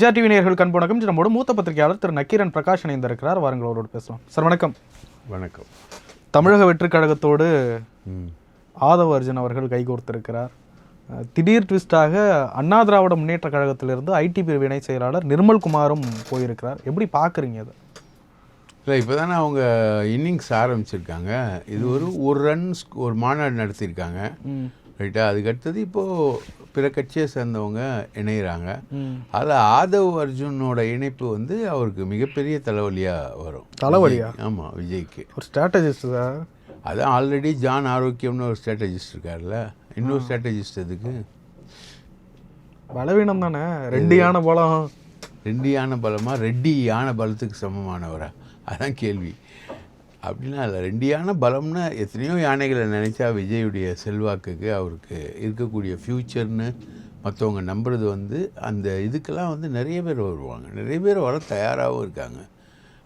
Vijaya TV நேயர்கள் கண் வணக்கம் இன்று நம்மோட மூத்த பத்திரிகையாளர் திரு நக்கீரன் பிரகாஷ் இணைந்திருக்கிறார். வாருங்கள் அவரோடு பேசலாம். சார் வணக்கம். வணக்கம். தமிழக வெற்றிக் கழகத்தோடு ஆதவ அர்ஜுன் அவர்கள் கைகோர்த்திருக்கிறார் திடீர் ட்விஸ்டாக அண்ணா திராவிட முன்னேற்ற கழகத்திலிருந்து ஐடி பிரிவு இணை செயலாளர் நிர்மல் குமாரும் போயிருக்கிறார். எப்படி பார்க்குறீங்க அதை? இல்லை இப்போ தானே அவங்க இன்னிங்ஸ் ஆரம்பிச்சிருக்காங்க. இது ஒரு ஒரு ரன்ஸ் ஒரு மாநாடு நடத்தியிருக்காங்க. ரைட்டா? அதுக்கடுத்தது இப்போது பிற கட்சியை சேர்ந்தவங்க இணையிறாங்க. அதில் ஆதவ் அர்ஜுனோட இணைப்பு வந்து அவருக்கு மிகப்பெரிய தலைவலியாக வரும். தலைவலியா? ஆமாம் விஜய்க்கு. ஒரு ஸ்ட்ராட்டஜிஸ்ட் சார் அதான் ஆல்ரெடி ஜான் ஆரோக்கியம்னு ஒரு ஸ்ட்ராட்டஜிஸ்ட் இருக்கார்ல. இன்னொரு ஸ்ட்ராட்டஜிஸ்ட் எதுக்கு? பலவீனம் தானே? ரெண்டு யானை பலம். ரெண்டு யானை பலமா? ரெட்டி யானை பலத்துக்கு சமமானவரா? அதான் கேள்வி. அப்படின்னா இல்லை. ரெண்டியான பலம்னா எத்தனையோ யானைகளை நினச்சா விஜயுடைய செல்வாக்குக்கு அவருக்கு இருக்கக்கூடிய ஃப்யூச்சர்னு மற்றவங்க நம்புறது வந்து அந்த இதுக்கெல்லாம் வந்து நிறைய பேர் வருவாங்க. நிறைய பேர் வர தயாராகவும் இருக்காங்க.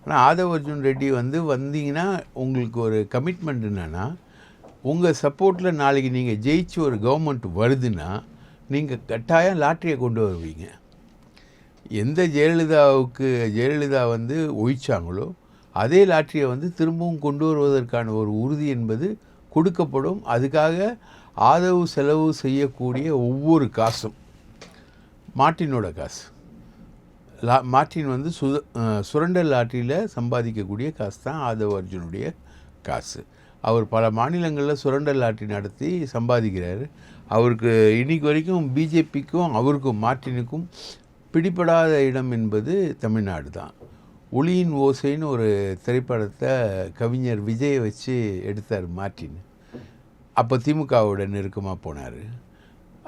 ஆனால் ஆதவ அர்ஜுன் ரெட்டி வந்து வந்தீங்கன்னா உங்களுக்கு ஒரு கமிட்மெண்ட் என்னென்னா உங்கள் சப்போர்ட்டில் நாளைக்கு நீங்கள் ஜெயிச்சு ஒரு கவர்மெண்ட் வருதுன்னா நீங்கள் கட்டாயம் லாட்டரியை கொண்டு வருவீங்க. எந்த ஜெயலலிதாவுக்கு ஜெயலலிதா வந்து ஒழிச்சாங்களோ அதே லாட்டரியை வந்து திரும்பவும் கொண்டு வருவதற்கான ஒரு உறுதி என்பது கொடுக்கப்படும். அதுக்காக ஆதரவு செலவு செய்யக்கூடிய ஒவ்வொரு காசும். மார்ட்டினோட காசு. லா மார்ட்டின் வந்து சுத சுரண்டல் லாட்டரியில் சம்பாதிக்கக்கூடிய காசு தான் ஆதவ் அர்ஜுனுடைய காசு. அவர் பல மாநிலங்களில் சுரண்டல் லாட்டரி நடத்தி சம்பாதிக்கிறார். அவருக்கு இன்னைக்கு வரைக்கும் பிஜேபிக்கும் அவருக்கும் மார்ட்டினுக்கும் பிடிபடாத இடம் என்பது தமிழ்நாடு தான் ஒளியின் ஓசைன்னு ஒரு திரைப்படத்தை கவிஞர் விஜயை வச்சு எடுத்தார் மார்ட்டின். அப்போ திமுகவோட நெருக்கமாக போனார்.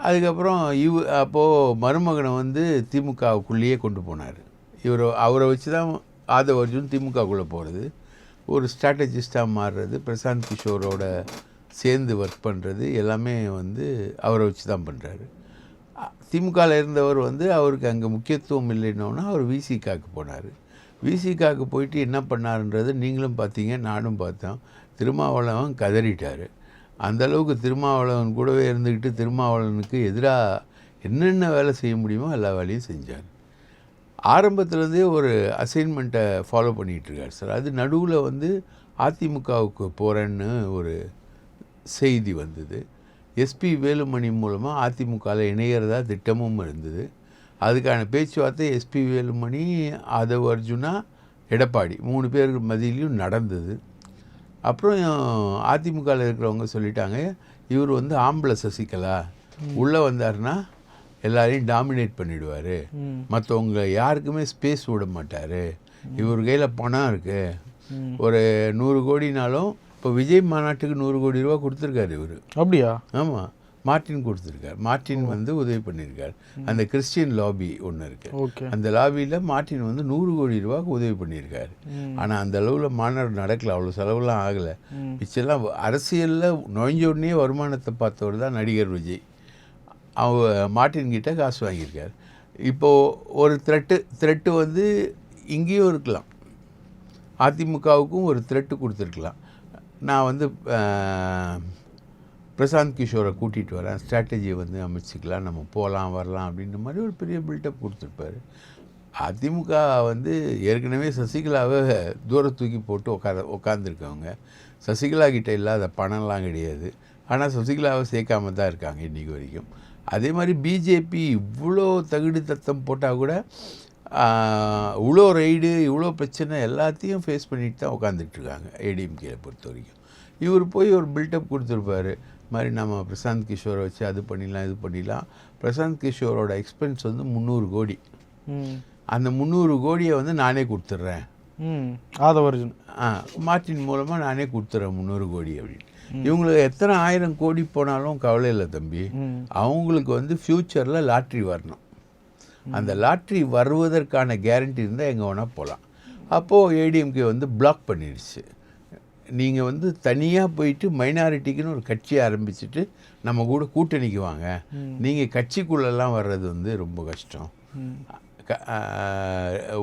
அதுக்கப்புறம் இவ் அப்போது மருமகனை வந்து திமுகவுக்குள்ளேயே கொண்டு போனார். இவர் அவரை வச்சு தான் ஆதவ அர்ஜுன் திமுகக்குள்ளே போகிறது ஒரு ஸ்ட்ராட்டஜிஸ்டாக மாறுறது பிரசாந்த் கிஷோரோட சேர்ந்து ஒர்க் பண்ணுறது எல்லாமே வந்து அவரை வச்சு தான் பண்ணுறாரு திமுகவில் இருந்தவர் வந்து அவருக்கு அங்கே முக்கியத்துவம் இல்லைன்னொன்னா அவர் விசிகாக்கு போனார். விசிகாவுக்கு போயிட்டு என்ன பண்ணாருன்றது நீங்களும் பார்த்தீங்க நானும் பார்த்தோம். திருமாவளவன் கதறிட்டார். அந்த அளவுக்கு திருமாவளவன் கூடவே இருந்துக்கிட்டு திருமாவளவனுக்கு எதிராக என்னென்ன வேலை செய்ய முடியுமோ எல்லா வேலையும் செஞ்சார். ஆரம்பத்துலேருந்தே ஒரு அசைன்மெண்ட்டை ஃபாலோ பண்ணிகிட்ருக்கார் சார். அது நடுவில் வந்து அதிமுகவுக்கு போகிறேன்னு ஒரு செய்தி வந்தது. எஸ்பி வேலுமணி மூலமாக அதிமுகவில் இணையிறதா திட்டமும் இருந்தது. அதுக்கான பேச்சுவார்த்தை எஸ்பி வேலுமணி ஆதவ் அர்ஜுனா எடப்பாடி மூணு பேர் மத்தியிலையும் நடந்தது. அப்புறம் அதிமுகவில் இருக்கிறவங்க சொல்லிட்டாங்க இவர் வந்து ஆம்பளை சசிகலா. உள்ளே வந்தாருன்னா எல்லாரையும் டாமினேட் பண்ணிடுவார். ம். மற்றவங்க யாருக்குமே ஸ்பேஸ் விட மாட்டார். இவர் கையில் பணம் இருக்குது ஒரு நூறு கோடினாலும் இப்போ விஜய் மாநாட்டுக்கு நூறு கோடி ரூபா கொடுத்துருக்காரு இவர். அப்படியா? ஆமாம் மார்ட்டின் கொடுத்துருக்கார். மார்ட்டின் வந்து உதவி பண்ணியிருக்கார். அந்த கிறிஸ்டியன் லாபி ஒன்று இருக்குது ஓகே. அந்த லாபியில் மார்ட்டின் வந்து நூறு கோடி ரூபாய்க்கு உதவி பண்ணியிருக்காரு. ஆனால் அந்த அளவில் மாநாடு நடக்கல. அவ்வளோ செலவுலாம் ஆகலை. மிச்செல்லாம் அரசியலில் நுழைஞ்ச உடனே வருமானத்தை பார்த்தவர் தான் நடிகர் விஜய். அவ மார்ட்டின் கிட்ட காசு வாங்கியிருக்கார். இப்போது ஒரு த்ரெட்டு த்ரெட்டு வந்து இங்கேயும் இருக்கலாம். அதிமுகவுக்கும் ஒரு த்ரெட்டு கொடுத்துருக்கலாம். நான் வந்து பிரசாந்த் கிஷோரை கூட்டிகிட்டு வரேன். ஸ்ட்ராட்டஜியை வந்து அமைச்சிக்கலாம் நம்ம போகலாம் வரலாம் அப்படின்ற மாதிரி ஒரு பெரிய பில்டப் கொடுத்துருப்பாரு. அதிமுக வந்து ஏற்கனவே சசிகலாவை தூர தூக்கி போட்டு உட்கார உட்காந்துருக்கவங்க சசிகலா கிட்டே இல்லாத பணம்லாம் கிடையாது. ஆனால் சசிகலாவை சேர்க்காம தான் இருக்காங்க இன்றைக்கி வரைக்கும். அதே மாதிரி பிஜேபி இவ்வளோ தகுடு தத்தம் போட்டால் கூட இவ்வளோ ரைடு இவ்வளோ பிரச்சனை எல்லாத்தையும் ஃபேஸ் பண்ணிட்டு தான் உட்காந்துட்ருக்காங்க ஏடிஎம்கேயை பொறுத்த வரைக்கும். இவர் போய் ஒரு பில்டப் கொடுத்துருப்பாரு. மாதிரி நம்ம பிரசாந்த் கிஷோரை வச்சு அது பண்ணிடலாம் இது பண்ணிடலாம். பிரசாந்த் கிஷோரோட எக்ஸ்பென்ஸ் வந்து முந்நூறு கோடி. அந்த முந்நூறு கோடியை வந்து நானே கொடுத்துட்றேன். ம். ஆதவ அர்ஜுன். ஆ மார்ட்டின் மூலமாக நானே கொடுத்துட்றேன் முந்நூறு கோடி அப்படின்னு. இவங்களுக்கு எத்தனை ஆயிரம் கோடி போனாலும் கவலை இல்லை தம்பி. அவங்களுக்கு வந்து ஃப்யூச்சரில் லாட்ரி வரணும். அந்த லாட்ரி வருவதற்கான கேரண்டி இருந்தால் எங்கே வேணால் போகலாம் அப்போது ஏடிஎம்கே வந்து பிளாக் பண்ணிடுச்சு. நீங்கள் வந்து தனியாக போயிட்டு மைனாரிட்டிக்குன்னு ஒரு கட்சி ஆரம்பிச்சுட்டு நம்ம கூட கூட்டணிக்கு வாங்க நீங்கள் கட்சிக்குள்ளெல்லாம் வர்றது வந்து ரொம்ப கஷ்டம்.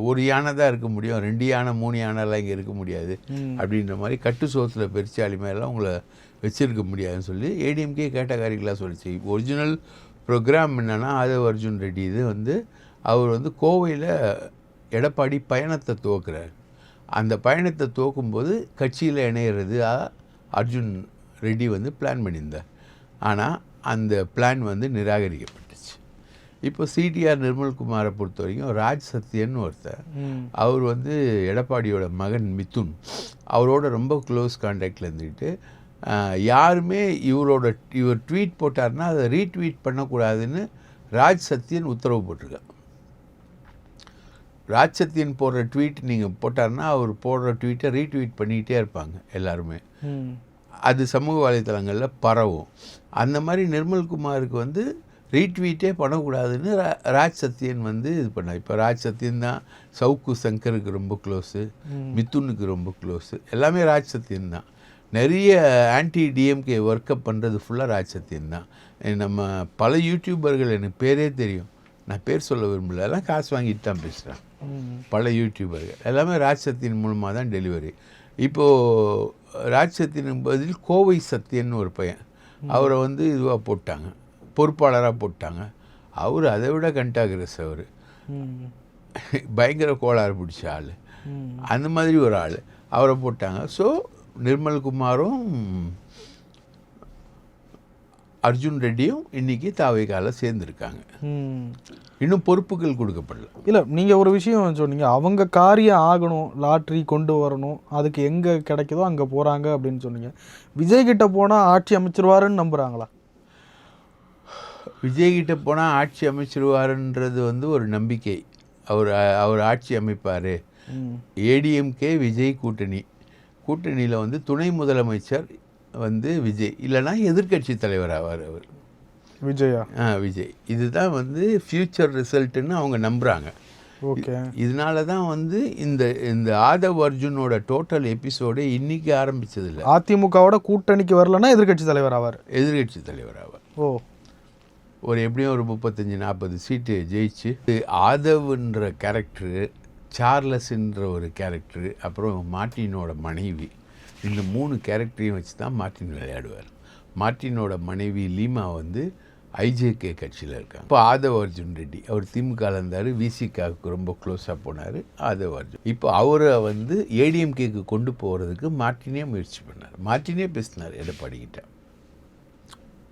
ஒரு யானை தான் இருக்க முடியும். ரெண்டு யானை மூணு யானைலாம் இங்கே இருக்க முடியாது. அப்படின்ற மாதிரி கட்டு சோத்தில் பெருச்சாளி மேலாம் உங்களை வச்சிருக்க முடியாதுன்னு சொல்லி ஏடிஎம்கே கேட்டகாரிகளாக சொல்லிச்சு. ஒரிஜினல் ப்ரோக்ராம் என்னென்னா ஆதவ் அர்ஜுன் ரெட்டி இது வந்து அவர் வந்து கோவையில் எடப்பாடி பயணத்தை துவக்குறார். அந்த பயணத்தை துவக்கும்போது கட்சியில் இணையிறது அர்ஜுன் ரெட்டி வந்து பிளான் பண்ணியிருந்தார். ஆனால் அந்த பிளான் வந்து நிராகரிக்கப்பட்டுச்சு. இப்போ சிடிஆர் நிர்மல்குமாரை பொறுத்த வரைக்கும் ராஜ் சத்யன் ஒருத்தர். அவர் வந்து எடப்பாடியோட மகன் மிதுன். அவரோட ரொம்ப க்ளோஸ் கான்டாக்டில் இருந்துக்கிட்டு யாருமே இவரோட இவர் ட்வீட் போட்டார்னா அதை ரீட்வீட் பண்ணக்கூடாதுன்னு ராஜ் சத்யன் உத்தரவு போட்டிருக்கார். ராஜ் சத்யன் போடுற ட்வீட் நீங்கள் போட்டார்னா அவர் போடுற ட்வீட்டை ரீட்வீட் பண்ணிக்கிட்டே இருப்பாங்க எல்லாருமே. அது சமூக வலைத்தளங்களில் பரவும். அந்த மாதிரி நிர்மல்குமாருக்கு வந்து ரீட்வீட்டே பண்ணக்கூடாதுன்னு ரா- ராஜ் சத்யன் வந்து இது பண்ணார் இப்போ ராஜ் சத்யன் தான் சவுக்கு சங்கருக்கு ரொம்ப க்ளோஸு மிதுனுக்கு ரொம்ப க்ளோஸு எல்லாமே ராஜ் சத்யன் தான். நிறைய ஆன்டி டிஎம்கே ஒர்க்கப் பண்ணுறது ஃபுல்லாக ராஜ் சத்யன் தான். நம்ம பல யூடியூபர்கள் எனக்கு பேரே தெரியும். நான் பேர் சொல்ல விரும்பல. எல்லாம் காசு வாங்கிட்டு தான் பேசுகிறேன் பல யூடியூபர்கள் எல்லாமே ராஜ் சத்யன் மூலமாக தான் டெலிவரி இப்போது ராஜ் சத்யனுக்கு பதில் கோவை சத்யன் ஒரு பையன். அவரை வந்து இதுவாக போட்டாங்க. பொறுப்பாளராக போட்டாங்க. அவர் அதை விட கண்டாகிரஸ் அவர். பயங்கர கோளாறு பிடிச்ச ஆள். அந்த மாதிரி ஒரு ஆள். அவரை போட்டாங்க. ஸோ நிர்மல்குமாரும் அர்ஜுன் ரெட்டியும் இன்னைக்கு தாவைக்கால சேர்ந்துருக்காங்க. இன்னும் பொறுப்புகள் கொடுக்கப்படல. இல்லை நீங்கள் ஒரு விஷயம் சொன்னீங்க. அவங்க காரியம் ஆகணும் லாட்ரி கொண்டு வரணும் அதுக்கு எங்கே கிடைக்குதோ அங்கே போகிறாங்க அப்படின்னு சொன்னீங்க. விஜய் கிட்ட போனால் ஆட்சி அமைச்சிருவாருன்னு நம்புகிறாங்களா விஜய்கிட்ட போனால் ஆட்சி அமைச்சிருவாருன்றது வந்து ஒரு நம்பிக்கை. அவர் அவர் ஆட்சி அமைப்பார். ஏடிஎம்கே விஜய் கூட்டணி. கூட்டணியில் வந்து துணை முதலமைச்சர் வந்து விஜய். இல்லைன்னா எதிர்க்கட்சி தலைவர் ஆவார் அவர். விஜயா? ஆ விஜய். இதுதான் வந்து ஃப்யூச்சர் ரிசல்ட்டுன்னு அவங்க நம்புகிறாங்க ஓகே. இதனால தான் வந்து இந்த இந்த ஆதவ் அர்ஜுனோட டோட்டல் எபிசோடே இன்னைக்கு ஆரம்பிச்சதில்லை. அதிமுகவோட கூட்டணிக்கு வரலன்னா எதிர்க்கட்சி தலைவர் ஆவார். எதிர்க்கட்சி தலைவர் ஆவார். ஓ. ஒரு எப்படியும் ஒரு முப்பத்தஞ்சு நாற்பது சீட்டு ஜெயிச்சு ஆதவ்ன்ற கேரக்டரு சார்லஸ்ன்ற ஒரு கேரக்டரு அப்புறம் மார்ட்டினோட மனைவி இந்த மூணு கேரக்டரையும் வச்சு தான் மார்ட்டின் விளையாடுவார். மார்ட்டினோட மனைவி லீமா வந்து ஐஜேகே கட்சியில் இருக்காங்க. இப்போ ஆதவ அர்ஜுன் ரெட்டி அவர் திமுக இருந்தார் விசிகாவுக்கு ரொம்ப க்ளோஸாக போனார் ஆதவ அர்ஜுன். இப்போ அவரை வந்து ஏடிஎம்கேக்கு கொண்டு போகிறதுக்கு மார்ட்டினே முயற்சி பண்ணார். மார்ட்டினே பேசினார் எடப்பாடிக்கிட்ட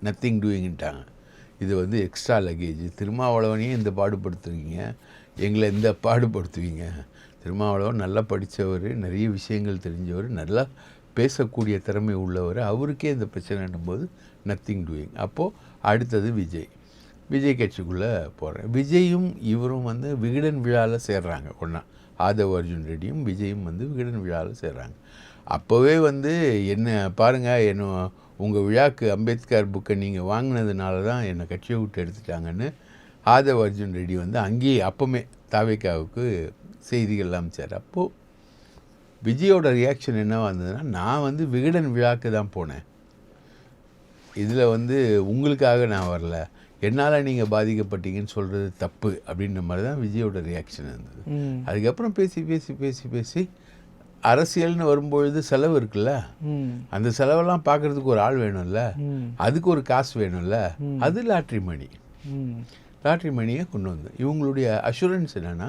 நத்திங் டூயிங்ட்டாங்க இது வந்து எக்ஸ்ட்ரா லக்கேஜ் திருமாவளவனையும் இந்த பாடுபடுத்துவீங்க. எங்களை இந்த பாடுபடுத்துவீங்க. திருமாவளவன் நல்லா படித்தவர் நிறைய விஷயங்கள் தெரிஞ்சவர் நல்லா பேசக்கூடிய திறமை உள்ளவர் அவருக்கே இந்த பிரச்சனைன்னும் போது நத்திங் டூயிங் அப்போது அடுத்தது விஜய். விஜய் கட்சிக்குள்ளே போகிறேன் விஜயும் இவரும் வந்து விகடன் விழாவில் சேர்றாங்க. ஒன்றா ஆதவ் அர்ஜுன் ரெட்டியும் விஜயும் வந்து விகடன் விழாவில் சேர்றாங்க. அப்போவே வந்து என்ன பாருங்கள் என்ன உங்கள் விழாக்கு அம்பேத்கர் புக்கை நீங்கள் வாங்கினதுனால தான் என்னை கட்சியை விட்டு எடுத்துட்டாங்கன்னு ஆதவ் அர்ஜுன் ரெட்டி வந்து அங்கேயே அப்போமே தாவேக்காவுக்கு செய்திகள் அமைச்சார் அப்போது விஜயோட ரியாக்ஷன் என்ன வந்ததுன்னா நான் வந்து விகடன் விழாக்கு தான் போனேன். இதில் வந்து உங்களுக்காக நான் வரல. என்னால் நீங்கள் பாதிக்கப்பட்டீங்கன்னு சொல்கிறது தப்பு அப்படின்ற மாதிரி தான் விஜயோட ரியாக்ஷன் இருந்தது. அதுக்கப்புறம் பேசி பேசி பேசி பேசி அரசியல்னு வரும்பொழுது செலவு இருக்குல்ல? அந்த செலவெல்லாம் பார்க்கறதுக்கு ஒரு ஆள் வேணும்ல? அதுக்கு ஒரு காசு வேணும்ல? அது லாட்ரி மணி. லாட்ரி மணியை கொண்டு வந்து இவங்களுடைய அஷூரன்ஸ் என்னென்னா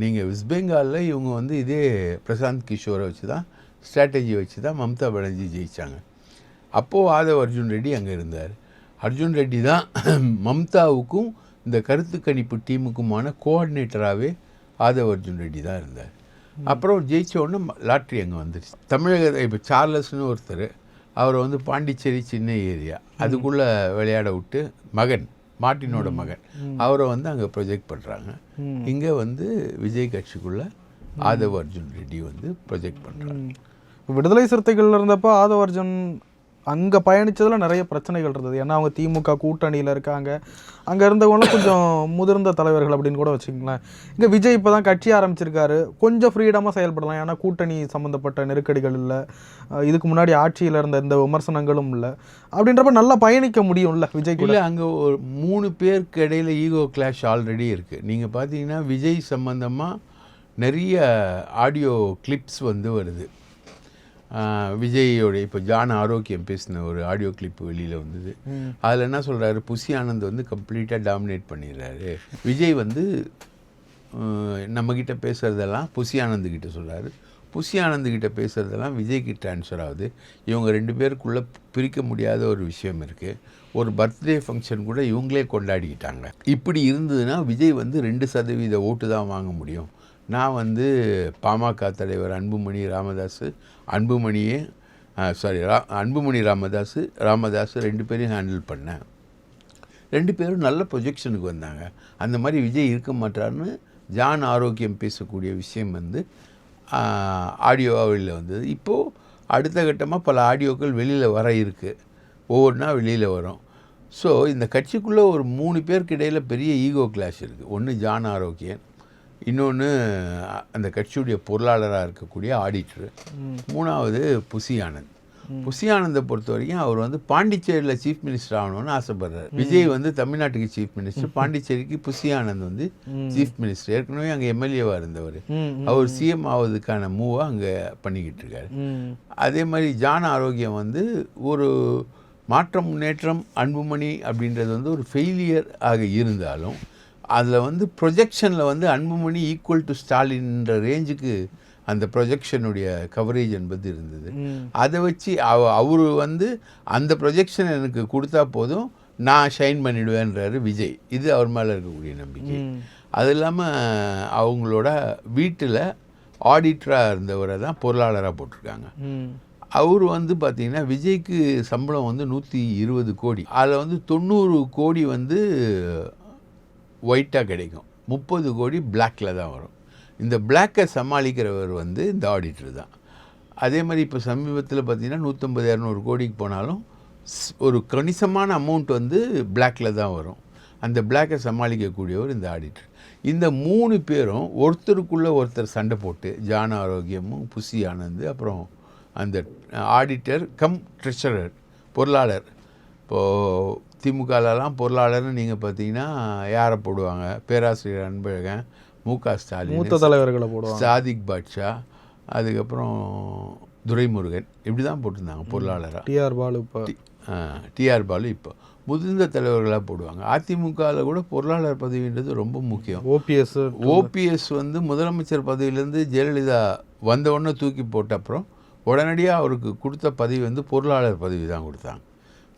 நீங்கள் வெஸ்ட் பெங்காலில் இவங்க வந்து இதே பிரசாந்த் கிஷோரை வச்சு தான் ஸ்ட்ராட்டஜி வச்சு தான் மம்தா பானர்ஜி ஜெயித்தாங்க அப்போது ஆதவ் அர்ஜுன் ரெட்டி அங்கே இருந்தார். அர்ஜுன் ரெட்டி தான் மம்தாவுக்கும் இந்த கருத்து கணிப்பு டீமுக்குமான கோஆர்டினேட்டராகவே ஆதவ் அர்ஜுன் ரெட்டி தான் இருந்தார். அப்புறம் ஜெயிச்ச உடனே லாட்ரி அங்கே வந்துருச்சு. தமிழக இப்போ சார்லஸ்னு ஒருத்தர் அவரை வந்து பாண்டிச்சேரி சின்ன ஏரியா அதுக்குள்ளே விளையாட விட்டு மகன். மார்ட்டினோட மகன். அவரை வந்து அங்கே ப்ரொஜெக்ட் பண்ணுறாங்க. இங்கே வந்து விஜய் கட்சிக்குள்ளே ஆதவ் அர்ஜுன் ரெட்டி வந்து ப்ரொஜெக்ட் பண்ணுறாங்க. விடுதலை சிறுத்தைகள் இருந்தப்போ ஆதவர்ஜன் அங்கே பயணித்ததில் நிறைய பிரச்சனைகள் இருந்தது. ஏன்னா அவங்க திமுக கூட்டணியில் இருக்காங்க. அங்கே இருந்தவங்களும் கொஞ்சம் முதிர்ந்த தலைவர்கள் அப்படின்னு கூட வச்சுக்கங்களேன். இங்கே விஜய் இப்போ தான் கட்சி ஆரம்பிச்சிருக்காரு. கொஞ்சம் ஃப்ரீடமாக செயல்படலாம். ஏன்னா கூட்டணி சம்மந்தப்பட்ட நெருக்கடிகள் இல்லை. இதுக்கு முன்னாடி ஆட்சியில் இருந்த எந்த விமர்சனங்களும் இல்லை. அப்படின்றப்ப நல்லா பயணிக்க முடியும்ல விஜய் இல்லை அங்கே ஒரு மூணு பேருக்கு இடையில ஈகோ கிளாஷ் ஆல்ரெடி இருக்குது நீங்கள் பார்த்தீங்கன்னா விஜய் சம்மந்தமாக நிறைய ஆடியோ கிளிப்ஸ் வந்து வருது. ஆஹ், விஜயோட இப்போ ஜான் ஆரோக்கியம் பேசின ஒரு ஆடியோ கிளிப் வெளியில் வந்தது. அதில் என்ன சொல்கிறாரு புசி ஆனந்த் வந்து கம்ப்ளீட்டாக டாமினேட் பண்ணிடுறாரு. விஜய் வந்து நம்மக்கிட்ட பேசுகிறதெல்லாம் புசி ஆனந்த் கிட்ட சொல்கிறாரு புசி ஆனந்த் கிட்ட பேசுகிறதெல்லாம் விஜய்க்கு ட்ரான்ஸ்ஃபர் ஆகுது. இவங்க ரெண்டு பேருக்குள்ளே பிரிக்க முடியாத ஒரு விஷயம் இருக்குது ஒரு பர்த்டே ஃபங்க்ஷன் கூட இவங்களே கொண்டாடிக்கிட்டாங்க. இப்படி இருந்ததுன்னா விஜய் வந்து ரெண்டு சதவீத ஓட்டு தான் வாங்க முடியும். நான் வந்து பாமக தலைவர் அன்புமணி ராமதாஸ் அன்புமணியே சாரி ரா அன்புமணி ராமதாஸ் ராமதாஸ் ரெண்டு பேரையும் ஹேண்டில் பண்ணேன். ரெண்டு பேரும் நல்ல ப்ரொஜெக்ஷனுக்கு வந்தாங்க. அந்த மாதிரி விஜய் இருக்க மாட்டார்னு ஜான் ஆரோக்கியம் பேசக்கூடிய விஷயம் வந்து ஆடியோவாக வெளியில் வந்தது. இப்போது அடுத்த கட்டமாக பல ஆடியோக்கள் வெளியில் வர இருக்குது ஒவ்வொன்றா வெளியில் வரும். ஸோ இந்த கட்சிக்குள்ளே ஒரு மூணு பேருக்கு இடையில் பெரிய ஈகோ கிளாஷ் இருக்குது ஒன்று ஜான் ஆரோக்கியன் இன்னொன்று அந்த கட்சியுடைய பொருளாளராக இருக்கக்கூடிய ஆடிட்டரு மூணாவது புசி ஆனந்த் புசி ஆனந்தை பொறுத்த வரைக்கும் அவர் வந்து பாண்டிச்சேரியில் சீஃப் மினிஸ்டர் ஆகணும்னு ஆசைப்படுறாரு. விஜய் வந்து தமிழ்நாட்டுக்கு சீஃப் மினிஸ்டர் பாண்டிச்சேரிக்கு புசி ஆனந்த் வந்து சீஃப் மினிஸ்டர் ஏற்கனவே அங்கே எம்எல்ஏவாக இருந்தவர். அவர் சிஎம் ஆவதுக்கான மூவை அங்கே பண்ணிக்கிட்டு இருக்காரு. அதே மாதிரி ஜான் ஆரோக்கியம் வந்து ஒரு மாற்றம் முன்னேற்றம் அன்புமணி அப்படின்றது வந்து ஒரு ஃபெயிலியர் ஆக இருந்தாலும் அதில் வந்து ப்ரொஜெக்ஷனில் வந்து அன்புமணி ஈக்குவல் டு ஸ்டாலின்ற ரேஞ்சுக்கு அந்த ப்ரொஜெக்ஷனுடைய கவரேஜ் என்பது இருந்தது. அதை வச்சு அவ அவர் வந்து அந்த ப்ரொஜெக்ஷன் எனக்கு கொடுத்தா போதும் நான் ஷைன் பண்ணிடுவேன்றாரு விஜய். இது அவர் மேலே இருக்கக்கூடிய நம்பிக்கை. அது இல்லாமல் அவங்களோட வீட்டில் ஆடிட்டராக இருந்தவரை தான் பொருளாளராக போட்டிருக்காங்க. அவர் வந்து பார்த்தீங்கன்னா விஜய்க்கு சம்பளம் வந்து நூற்றி இருபது கோடி. அதில் வந்து தொண்ணூறு கோடி வந்து ஒயிட்டாக கிடைக்கும். முப்பது கோடி பிளாக்கில் தான் வரும். இந்த பிளாக்கை சமாளிக்கிறவர் வந்து இந்த ஆடிட்டர் தான். அதே மாதிரி இப்போ சமீபத்தில் பார்த்தீங்கன்னா நூற்றம்பது இரநூறு கோடிக்கு போனாலும் ஸ்- ஒரு கணிசமான அமௌண்ட் வந்து பிளாக்கில் தான் வரும். அந்த பிளாக்கை சமாளிக்கக்கூடியவர் இந்த ஆடிட்டர் இந்த மூணு பேரும் ஒருத்தருக்குள்ளே ஒருத்தர் சண்டை போட்டு ஜான ஆரோக்கியமும் புசி ஆனந்த் அப்புறம் அந்த ஆடிட்டர் கம் ட்ரெஷரர் பொருளாளர் இப்போது திமுகலலாம் பொருளாளர்னு நீங்கள் பார்த்தீங்கன்னா யாரை போடுவாங்க? பேராசிரியர் அன்பழகன் மு க ஸ்டாலின் மூத்த தலைவர்களை போடுவாங்க. சாதிக் பாட்ஷா அதுக்கப்புறம் துரைமுருகன். இப்படி தான் போட்டிருந்தாங்க பொருளாளராக டிஆர் பாலு இப்போ. டிஆர் பாலு இப்போ. முதிர்ந்த தலைவர்களாக போடுவாங்க. அதிமுகவில் கூட பொருளாளர் பதவின்றது ரொம்ப முக்கியம். ஓபிஎஸ் ஓபிஎஸ் வந்து முதலமைச்சர் பதவியிலேருந்து ஜெயலலிதா வந்த உடனே தூக்கி போட்ட அப்புறம் உடனடியாக அவருக்கு கொடுத்த பதவி வந்து பொருளாளர் பதவி தான் கொடுத்தாங்க.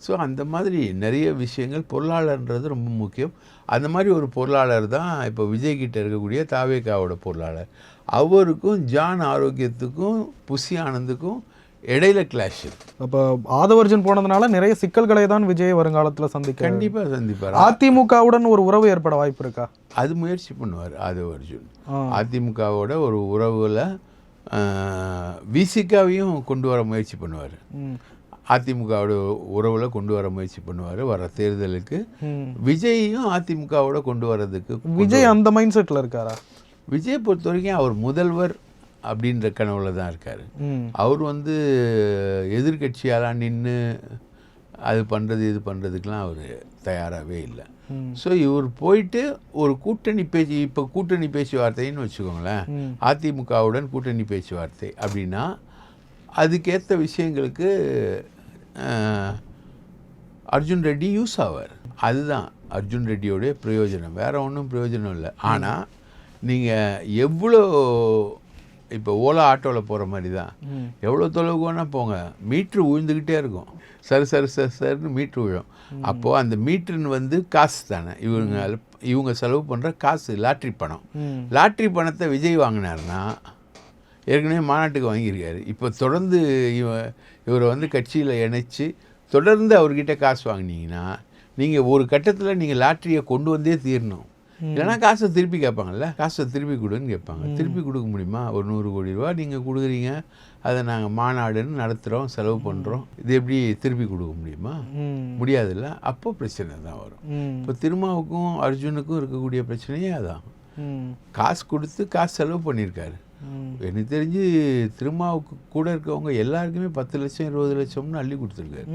ஸோ அந்த மாதிரி நிறைய விஷயங்கள் பொருளாளர்ன்றது ரொம்ப முக்கியம். அந்த மாதிரி ஒரு பொருளாளர் தான் இப்போ விஜய் கிட்ட இருக்கக்கூடிய தாவேகாவோட பொருளாளர். அவருக்கும் ஜான் ஆரோக்கியத்துக்கும் புசி ஆனந்துக்கும் இடையில கிளாஷ் அப்போ ஆதவர்ஜன் போனதுனால நிறைய சிக்கல்களை தான் விஜய் வருங்காலத்துல சந்திக்க கண்டிப்பாக சந்திப்பார். அதிமுகவுடன் ஒரு உறவு ஏற்பட வாய்ப்பு இருக்கா? அது முயற்சி பண்ணுவார் ஆதவ அர்ஜுன் ஆ. அதிமுகவோட ஒரு உறவில் விசிகாவையும் கொண்டு வர முயற்சி பண்ணுவார். அதிமுகவோட உறவில் கொண்டு வர முயற்சி பண்ணுவார் வர தேர்தலுக்கு. விஜயையும் அதிமுகவோட கொண்டு வர்றதுக்கு விஜய் அந்த மைண்ட் செட்ல இருக்காரா விஜய் பொறுத்த வரைக்கும் அவர் முதல்வர் அப்படின்ற கனவுல தான் இருக்கார். அவர் வந்து எதிர்கட்சியாலாம் நின்று அது பண்ணுறது இது பண்ணுறதுக்கெலாம் அவர் தயாராகவே இல்லை. ஸோ இவர் போயிட்டு ஒரு கூட்டணி பேச்சு இப்போ கூட்டணி பேச்சுவார்த்தைன்னு வச்சுக்கோங்களேன். அதிமுகவுடன் கூட்டணி பேச்சுவார்த்தை அப்படின்னா அதுக்கேற்ற விஷயங்களுக்கு அர்ஜுன் ரெட்டி யூஸ் ஆவார். அதுதான் அர்ஜுன் ரெட்டியோடைய பிரயோஜனம். வேற ஒன்றும் பிரயோஜனம் இல்லை. ஆனால் நீங்கள் எவ்வளோ இப்போ ஓலா ஆட்டோவில் போகிற மாதிரி தான். எவ்வளோ தொலைவுக்கு வேணால் போங்க. மீட்ரு உழுந்துக்கிட்டே இருக்கும். சரி சரி சரி சரின்னு மீட்ரு விழும். அப்போது அந்த மீட்டர்னு வந்து காசு தானே. இவங்க இவங்க செலவு பண்ணுற காசு லாட்ரி பணம். லாட்ரி பணத்தை விஜய் வாங்கினாருன்னா ஏற்கனவே மாநாட்டுக்கு வாங்கியிருக்காரு. இப்போ தொடர்ந்து இவ இவரை வந்து கட்சியில் இணைச்சி தொடர்ந்து அவர்கிட்ட காசு வாங்கினீங்கன்னா நீங்கள் ஒரு கட்டத்தில் நீங்கள் லாட்ரியை கொண்டு வந்தே தீரணும். இல்லைன்னா காசை திருப்பி கேட்பாங்கல்ல? காசை திருப்பி கொடுன்னு கேட்பாங்க. திருப்பி கொடுக்க முடியுமா? ஒரு நூறு கோடி ரூபா நீங்கள் கொடுக்குறீங்க. அதை நாங்கள் மாநாடுன்னு நடத்துகிறோம் செலவு பண்ணுறோம் இது எப்படி திருப்பி கொடுக்க முடியுமா. முடியாதுல்ல? அப்போ பிரச்சனை தான் வரும். இப்போ திருமாவுக்கும் அர்ஜுனுக்கும் இருக்கக்கூடிய பிரச்சனையே அதான். காசு கொடுத்து காசு செலவு பண்ணியிருக்காரு. எனக்கு தெரிஞ்சு திருமாவுக்கு கூட இருக்கவங்க எல்லாருக்குமே பத்து லட்சம் இருபது லட்சம்னு அள்ளி கொடுத்துருக்காரு.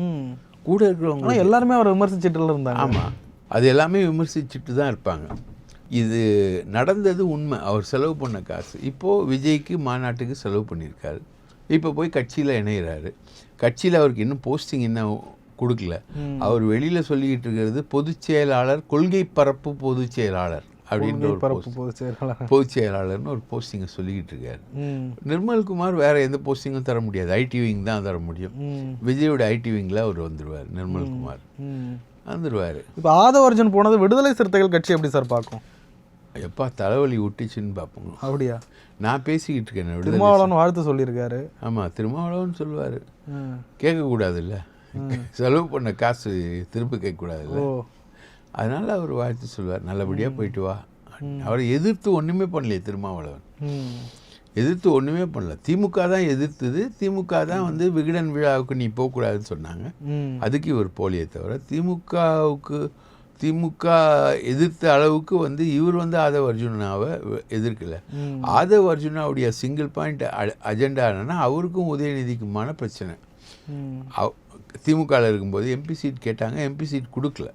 கூட இருக்கிறவங்க எல்லாருமே அவரை விமர்சிச்சுட்டு இருந்தாங்க. ஆமாம் அது எல்லாமே விமர்சிச்சுட்டு தான் இருப்பாங்க. இது நடந்தது உண்மை. அவர் செலவு பண்ண காசு. இப்போது விஜய்க்கு மாநாட்டுக்கு செலவு பண்ணியிருக்காரு. இப்போ போய் கட்சியில் இணையிறாரு. கட்சியில் அவருக்கு இன்னும் போஸ்டிங் இன்னும் கொடுக்கல. அவர் வெளியில் சொல்லிக்கிட்டு இருக்கிறது பொதுச் செயலாளர் கொள்கை பரப்பு பொதுச் செயலாளர். அப்படின்ற ஒரு பரப்பு போது செயலாளர். பொதுச் செயலாளர்னு ஒரு போஸ்டிங்கை சொல்லிக்கிட்டு இருக்காரு. நிர்மல்குமார் வேற எந்த போஸ்டிங்கும் தர முடியாது. ஐடி விங் தான் தர முடியும். விஜயோட ஐடி விங்கில் அவர் வந்துடுவார் நிர்மல்குமார் வந்துடுவார் இப்போ ஆதவர்ஜன் போனது விடுதலை சிறுத்தைகள் கட்சி எப்படி சார் பார்க்கும்? எப்பா தலைவலி விட்டுச்சுன்னு பார்ப்போங்க அப்படியா? நான் பேசிக்கிட்டு இருக்கேன் திருமாவளவன் வாழ்த்து சொல்லியிருக்காரு. ஆமாம் திருமாவளவன் சொல்லுவார். கேட்கக்கூடாதுல்ல. செலவு பண்ண காசு திருப்பி கேட்கக்கூடாதுல்ல. ஓ. அதனால் அவர் வாழ்த்து சொல்லுவார் நல்லபடியாக போயிட்டு வா. அவரை எதிர்த்து ஒன்றுமே பண்ணலையே திருமாவளவன். எதிர்த்து ஒன்றுமே பண்ணல. திமுக தான் எதிர்த்தது. திமுக தான் வந்து விகடன் விழாவுக்கு நீ போகக்கூடாதுன்னு சொன்னாங்க. அதுக்கு இவர் போலியே தவிர திமுகவுக்கு திமுக எதிர்த்த அளவுக்கு வந்து இவர் வந்து ஆதவ அர்ஜுனாவை எதிர்க்கல. ஆதவ அர்ஜுனாவுடைய சிங்கிள் பாயிண்ட் அஜெண்டா என்னன்னா அவருக்கும் உதயநிதிக்குமான பிரச்சனை. திமுகவில் இருக்கும்போது எம்பி சீட் கேட்டாங்க. எம்பி சீட் கொடுக்கல.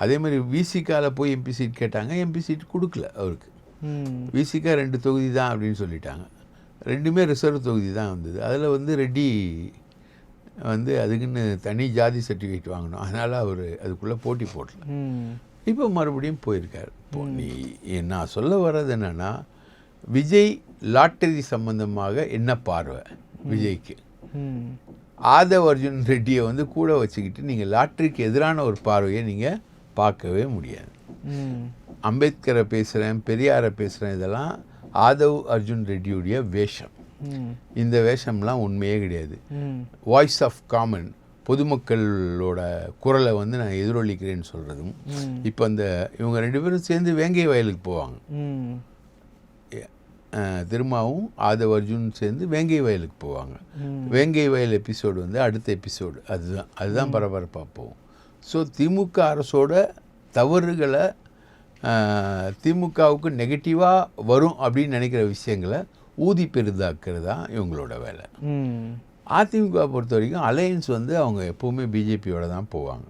அதே மாதிரி விசிகாவில் போய் எம்பி சீட் கேட்டாங்க எம்பி சீட் கொடுக்கல அவருக்கு. ம். விசிகா ரெண்டு தொகுதி தான் அப்படின்னு சொல்லிட்டாங்க. ரெண்டுமே ரிசர்வ் தொகுதி தான் வந்தது. அதில் வந்து ரெட்டி வந்து அதுக்குன்னு தனி ஜாதி சர்டிஃபிகேட் வாங்கணும். அதனால் அவர் அதுக்குள்ளே போட்டி போடல. இப்போ மறுபடியும் போயிருக்கார். இப்போ நீ நான் சொல்ல வர்றது என்னென்னா விஜய் லாட்டரி சம்பந்தமாக என்ன பார்வை விஜய்க்கு? ஆதவ் அர்ஜுன் ரெட்டியை வந்து கூட வச்சுக்கிட்டு நீங்கள் லாட்டரிக்கு எதிரான ஒரு பார்வையை நீங்கள் பார்க்கவே முடியாது. அம்பேத்கரை பேசுகிறேன் பெரியாரை பேசுகிறேன் இதெல்லாம் ஆதவ் அர்ஜுன் ரெட்டியுடைய வேஷம். இந்த வேஷம்லாம் உண்மையே கிடையாது. வாய்ஸ் ஆஃப் காமன் பொதுமக்களோட குரலை வந்து நான் எதிரொலிக்கிறேன்னு சொல்கிறதும். இப்போ அந்த இவங்க ரெண்டு பேரும் சேர்ந்து வேங்கை வயலுக்கு போவாங்க. திருமாவும் ஆதவ் அர்ஜுன் சேர்ந்து வேங்கை வயலுக்கு போவாங்க. வேங்கை வயல் எபிசோடு வந்து அடுத்த எபிசோடு. அதுதான் அதுதான் பரபரப்பாக போகும். ஸோ திமுக அரசோட தவறுகளை திமுகவுக்கு நெகட்டிவாக வரும் அப்படின்னு நினைக்கிற விஷயங்களை ஊதி பெரிதாக்குறது தான் இவங்களோட வேலை. அதிமுக பொறுத்த வரைக்கும் அலையன்ஸ் வந்து அவங்க எப்போவுமே பிஜேபியோட தான் போவாங்க.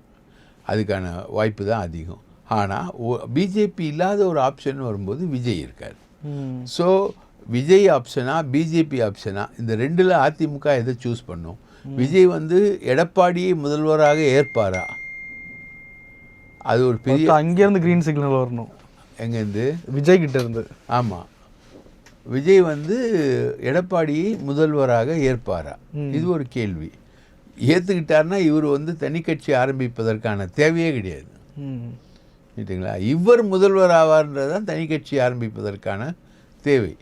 அதுக்கான வாய்ப்பு தான் அதிகம். ஆனால் பிஜேபி இல்லாத ஒரு ஆப்ஷன் வரும்போது விஜய் இருக்கார். ஸோ விஜய் ஆப்ஷனா பிஜேபி ஆப்ஷனா இந்த ரெண்டில் அதிமுக எதை சூஸ் பண்ணும்? விஜய் வந்து எடப்பாடியை முதல்வராக ஏற்பாரா? அது ஒரு பெரிய அங்கேருந்து கிரீன் சிக்னல் வரணும். எங்கேருந்து? விஜய் கிட்ட இருந்து ஆமாம் விஜய் வந்து எடப்பாடியை முதல்வராக ஏற்பாரா? இது ஒரு கேள்வி. ஏற்றுக்கிட்டாருன்னா இவர் வந்து தனி கட்சி ஆரம்பிப்பதற்கான தேவையே கிடையாது. சரிங்களா இவர் முதல்வர் ஆவார்ன்றது தான் தனி கட்சி ஆரம்பிப்பதற்கான தேவை.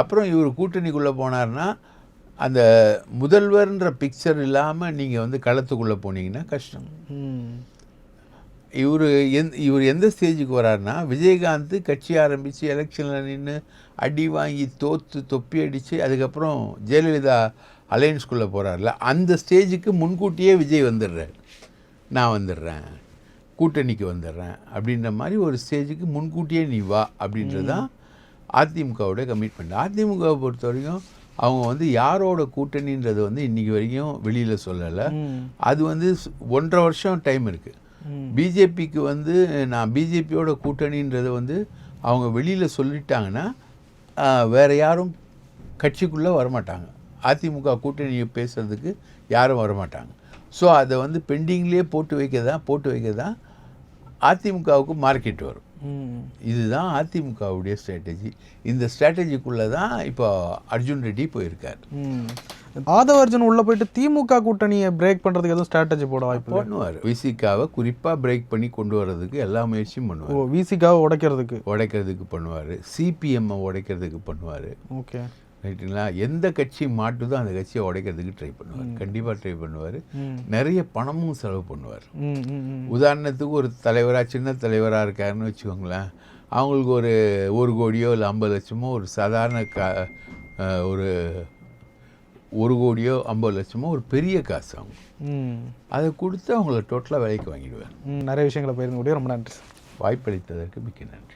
அப்புறம் இவர் கூட்டணிக்குள்ளே போனார்னா அந்த முதல்வர்ன்ற பிக்சர் இல்லாமல் நீங்கள் வந்து களத்துக்குள்ளே போனீங்கன்னா கஷ்டம். இவர் எந் இவர் எந்த ஸ்டேஜுக்கு வராருன்னா விஜயகாந்த் கட்சி ஆரம்பித்து எலெக்ஷனில் நின்று அடி வாங்கி தோற்று தொப்பி அடித்து அதுக்கப்புறம் ஜெயலலிதா அலையன்ஸ்குள்ளே போகிறார்ல அந்த ஸ்டேஜுக்கு முன்கூட்டியே விஜய் வந்துடுறார். நான் வந்துடுறேன் கூட்டணிக்கு வந்துடுறேன் அப்படின்ற மாதிரி ஒரு ஸ்டேஜுக்கு முன்கூட்டியே நீ வா அப்படின்றது தான் அதிமுகவோட கமிட்மெண்ட் அதிமுகவை பொறுத்த வரைக்கும் அவங்க வந்து யாரோட கூட்டணின்றது வந்து இன்றைக்கி வரைக்கும் வெளியில் சொல்லலை. அது வந்து ஒன்றரை வருஷம் டைம் இருக்குது பிஜேபிக்கு வந்து நான் பிஜேபியோட கூட்டணின்றதை வந்து அவங்க வெளியில் சொல்லிட்டாங்கன்னா வேற யாரும் கட்சிக்குள்ளே வரமாட்டாங்க. அதிமுக கூட்டணியை பேசுறதுக்கு யாரும் வரமாட்டாங்க. ஸோ அதை வந்து பெண்டிங்லேயே போட்டு வைக்க தான் போட்டு வைக்க தான் அதிமுகவுக்கு மார்க்கெட் வரும். இதுதான் அதிமுகவுடைய ஸ்ட்ராட்டஜி. இந்த ஸ்ட்ராட்டஜிக்குள்ளே தான் இப்போ அர்ஜுன் ரெட்டி போயிருக்கார். ஆதவர்ஜன் உள்ள போயிட்டு திமுக கூட்டணியை பிரேக் பண்றதுக்கு எதுவும் ஸ்ட்ராட்டஜி போட வாய்ப்பு பண்ணுவார். விசிகாவை குறிப்பாக பிரேக் பண்ணி கொண்டு வர்றதுக்கு எல்லா முயற்சியும் பண்ணுவார். ஓ விசிக்காவை உடைக்கிறதுக்கு. உடைக்கிறதுக்கு பண்ணுவார். சிபிஎம்மை உடைக்கிறதுக்கு பண்ணுவார். ஓகே. ரைட்டுங்களா? எந்த கட்சி மாட்டுதோ அந்த கட்சியை உடைக்கிறதுக்கு ட்ரை பண்ணுவார். கண்டிப்பாக ட்ரை பண்ணுவார். நிறைய பணமும் செலவு பண்ணுவார். உதாரணத்துக்கு ஒரு தலைவராக சின்ன தலைவராக இருக்காருன்னு வச்சுக்கோங்களேன். அவங்களுக்கு ஒரு ஒரு கோடியோ இல்லை ஐம்பது லட்சமோ ஒரு சாதாரண கா ஒரு ஒரு கோடியோ ஐம்பது லட்சமோ ஒரு பெரிய காசு அவங்க. அதை கொடுத்து அவங்கள டோட்டலாக விலைக்கு வாங்கிடுவார் ம் நிறைய விஷயங்களை பயிர்ந்து முடியும் ரொம்ப நன்றி வாய்ப்பளித்ததற்கு மிக்க நன்றி.